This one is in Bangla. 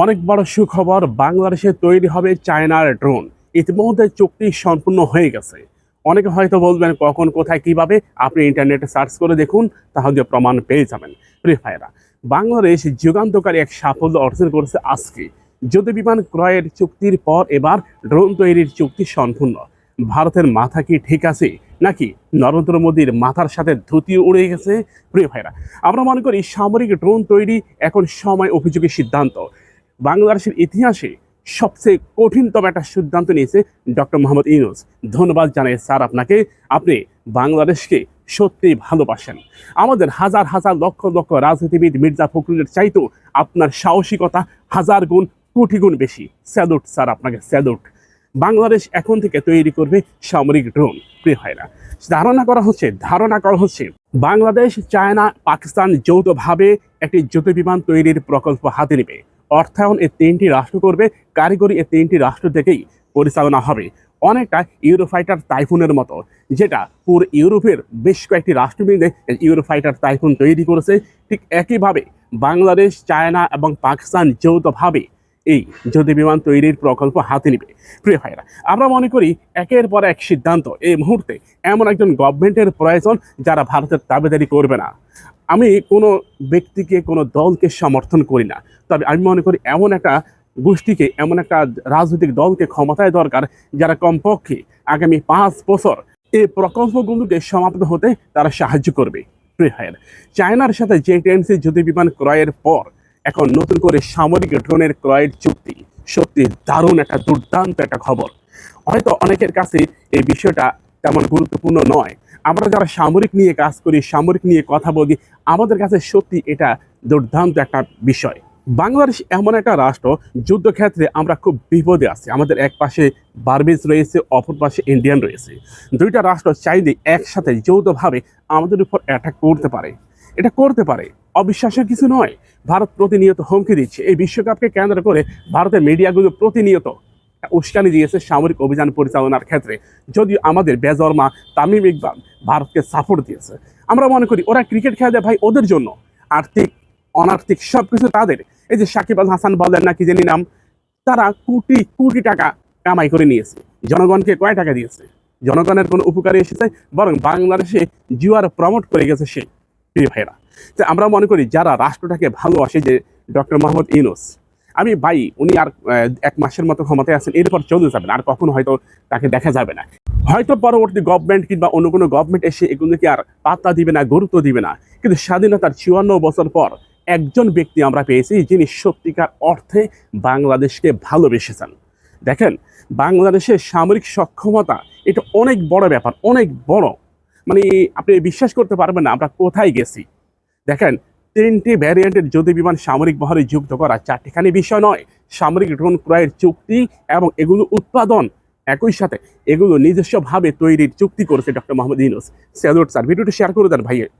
অনেক বড় সুখবর বাংলাদেশে তৈরি হবে চায়নার ড্রোন। ইতিমধ্যে চুক্তি সম্পূর্ণ হয়ে গেছে। অনেকে হয়তো বলবেন, কখন, কোথায়, কীভাবে? আপনি ইন্টারনেটে সার্চ করে দেখুন, তাহলে প্রমাণ পেয়ে যাবেন। প্রিয় ভাইয়েরা, বাংলাদেশ যুগান্তকারী এক সাফল্য অর্জন করেছে আজকে। যুদ্ধ বিমান ক্রয়ের চুক্তির পর এবার ড্রোন তৈরির চুক্তি সম্পূর্ণ। ভারতের মাথা কি ঠিক আছে, নাকি নরেন্দ্র মোদীর মাথার সাথে ধুতি উড়ে গেছে? প্রিয় ভাইরা আমরা মনে করি সামরিক ড্রোন তৈরি এখন সময় উপযোগী সিদ্ধান্ত। বাংলাদেশের ইতিহাসে সবচেয়ে কঠিনতম একটা সিদ্ধান্ত নিয়েছে ডক্টর মোহাম্মদ ইউনুস। ধন্যবাদ জানাই স্যার আপনাকে। আপনি বাংলাদেশকে সত্যি ভালোবাসেন। আমাদের হাজার হাজার লক্ষ লক্ষ রাজনীতিবিদ মির্জা ফখরুলের চাইতেও আপনার সাহসিকতা হাজার গুণ, কোটি গুণ বেশি। স্যালুট স্যার আপনাকে, স্যালুট। বাংলাদেশ এখন থেকে তৈরি করবে সামরিক ড্রোন, প্রিয় হয় না ধারণা করা হচ্ছে, ধারণা করা হচ্ছে, বাংলাদেশ, চায়না, পাকিস্তান যৌথভাবে একটি যুদ্ধ বিমান তৈরির প্রকল্প হাতে নেবে। অর্থায়ন এই তিনটি রাষ্ট্র করবে, কারিগরি এই তিনটি রাষ্ট্র থেকেই পরিচালনা হবে। অনেকটা ইউরোফাইটার টাইফুনের মতো, যেটা পুরো ইউরোপের বেশ কয়েকটি রাষ্ট্র মিলে ইউরোফাইটার টাইফুন তৈরি করেছে। ঠিক একইভাবে বাংলাদেশ, চায়না এবং পাকিস্তান যৌথভাবে এই যুদ্ধ বিমান তৈরির প্রকল্প হাতে নেবে। প্রিয় ভাইরা আমরা মনে করি একের পর এক সিদ্ধান্ত এই মুহূর্তে এমন একজন গভর্নমেন্টের প্রয়োজন যারা ভারতের দাবিদারি করবে না। আমি কোনো ব্যক্তিকে, কোনো দলকে সমর্থন করি না। তবে আমি মনে করি এমন একটা গোষ্ঠীকে, এমন একটা রাজনৈতিক দলকে ক্ষমতায় দরকার যারা কমপক্ষে আগামী পাঁচ বছর এই প্রকল্পগুলোকে সমাপ্ত হতে তারা সাহায্য করবে। প্রিয় ভাইয়েরা, চায়নার সাথে জে টেন্সি যুদ্ধ বিমান ক্রয়ের পর এখন নতুন করে সামরিক ড্রোনের ক্রয়ের চুক্তি। সত্যি দারুণ একটা দুর্দান্ত একটা খবর। হয়তো অনেকের কাছে এই বিষয়টা তেমন গুরুত্বপূর্ণ নয়। আমরা যারা সামরিক নিয়ে কাজ করি, সামরিক নিয়ে কথা বলি, আমাদের কাছে সত্যি এটা দুর্দান্ত একটা বিষয়। বাংলাদেশ এমন একটা রাষ্ট্র, যুদ্ধক্ষেত্রে আমরা খুব বিপদে আছি। আমাদের এক পাশে বার্মিজ রয়েছে, অপর পাশে ইন্ডিয়ান রয়েছে। দুইটা রাষ্ট্র চাইলে একসাথে যৌথভাবে আমাদের উপর অ্যাটাক করতে পারে। এটা করতে পারে। অবিশ্বাসের কিছু নয়। ভারত প্রতিনিয়ত হুমকি দিচ্ছে। এই বিশ্বকাপকে কেন্দ্র করে ভারতের মিডিয়াগুলো প্রতিনিয়ত উস্কানি দিয়েছে সামরিক অভিযান পরিচালনার ক্ষেত্রে। যদিও আমাদের বেজর্মা তামিম ইকবাল ভারতকে সাপোর্ট দিয়েছে। আমরা মনে করি ওরা ক্রিকেট খেলে ভাই ওদের জন্য। আর্থিক, অনার্থিক সব কিছু তাদের। এই যে সাকিব আল হাসান বলেন না কি জানি নাম, তারা কোটি কোটি টাকা কামাই করে নিয়েছে। জনগণকে কয় টাকা দিয়েছে? জনগণের কোনো উপকারে এসেছে, বরং বাংলাদেশে জুয়ার প্রমোট করে গেছে সে। ভাইরা তো আমরা মনে করি যারা রাষ্ট্রটাকে ভালোবাসে যে ডক্টর মোহাম্মদ ইউনুস, আমি ভাই, উনি আর এক মাসের মতো ক্ষমতায় আছেন, এরপর চলে যাবেন, আর কখনো হয়তো তাকে দেখা যাবে না। হয়তো পরবর্তী গভর্নমেন্ট কিংবা অন্য কোনো গভর্নমেন্ট এসে এগুলোকে আর পাত্তা দিবে না, গুরুত্ব দিবে না, কিন্তু স্বাধীনতার চুয়ান্ন বছর পর একজন ব্যক্তি আমরা পেয়েছি যিনি সত্যিকার অর্থে বাংলাদেশকে ভালোবেসেছেন। দেখেন বাংলাদেশের সামরিক সক্ষমতা, এটা অনেক বড় ব্যাপার, অনেক বড়। মানে আপনি বিশ্বাস করতে পারবেন না আমরা কোথায় গেছি। দেখেন, তিনটি ভ্যারিয়েন্টের যুদ্ধ বিমান সামরিক বহরে যুক্ত করা, চারটিখানি বিষয় নয়। সামরিক ড্রোন ক্রয়ের চুক্তি এবং এগুলো উৎপাদন একই সাথে এগুলো নিজস্বভাবে তৈরির চুক্তি করেছে doctor Mohammad Yunus. Salute sir ভিডিওটি শেয়ার করে দেন ভাইয়ের।